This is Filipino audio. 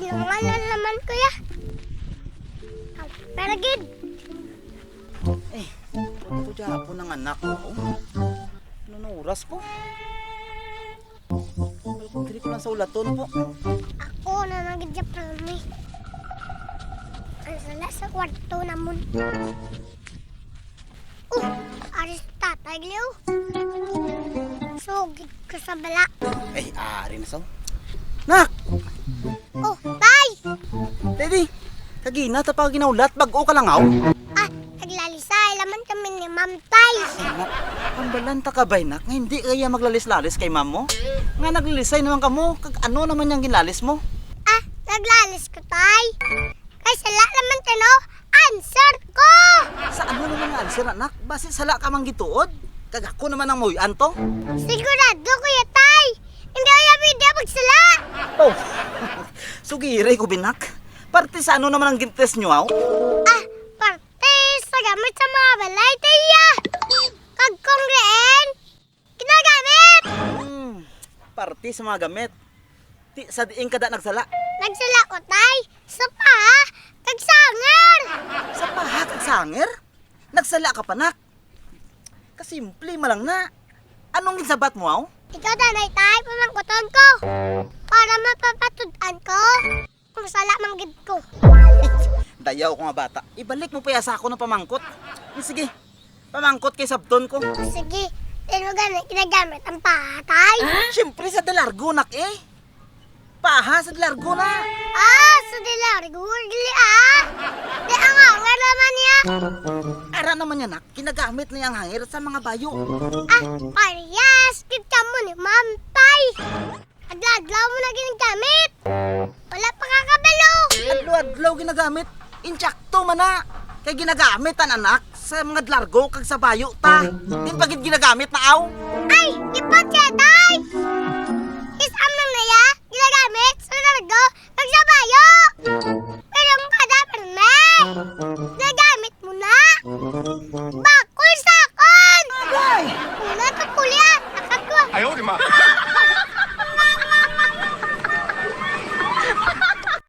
Binungalan naman kuya. Pero gid. Eh, ito dyan ng anak ko. Ano na oras po? Dili ko lang sa ulaton po. Ako na nagidya prami. Ang sala sa kwarto namun. Oh, uh, aris tatay liw. Sugid so, ko sa bala. Eh, ari na so. Nak! Kagina, tapag ginaulat, bago ka lang aw. Ah, naglalisay laman kami ni Ma'am Tay. Nak, pambalanta ka ba, nak? Nga hindi kaya maglalis-lalis kay ma'am mo? Nga naglalisay naman ka mo, kag ano naman yung ginalis mo? Ah, naglalis ko, tay. Kay sala laman tano, answer ko! Sa ano naman nga answer, anak? Basi sala ka mang gituod? Kag ako naman ang muyan to? Sigurado kuya tay. Hindi kaya pwede magsala. Oh, sugire ko binak. Parte sa ano naman ang gintes nyo, aw? Ah, parte sa gamit sa mga balay, tiya. Kag kong reen, ginagamit. Hmm, parte sa mga gamit. Ti, sa diing kada nagsala. Nagsala ko, tay. Sa pa, kag sangar. Sa paha kag sanger? Nagsala ka pa, nak. Kasimple malang na. Anong ginsabat mo, aw? Ikaw, danay, tay, pamangkuton ko. Para mapapatudan ko. Kung sala manggid ko. Dayaw ko nga bata. Ibalik mo pa yasa ako ng pamangkot. Sige, pamangkot kay sabton ko. Sige, pero ganun, ginagamit ang patay. Siyempre sa dalargo, nak eh. Paha sa dalargo na. Ah, sa dilar, gurgli ah. Di ang hangar naman niya. Ara naman yan, nak. Kinagamit na yung hangir sa mga bayo. Ah, parehas, kita mo ni Mampay. Adladlaw mo na ginagamit adlaw ginagamit. Insyakto man na. Kay ginagamit ang anak sa mga dlargo kag sa bayo ta. Din pagid ginagamit na aw. Ay, ipot siya, tay! Is am na naya, ginagamit sa dlargo kag sa bayo. Pero ang kada perme, ginagamit mo na. Bakul sa akon! Una to kulya, nakakuha. Ayaw, di ma.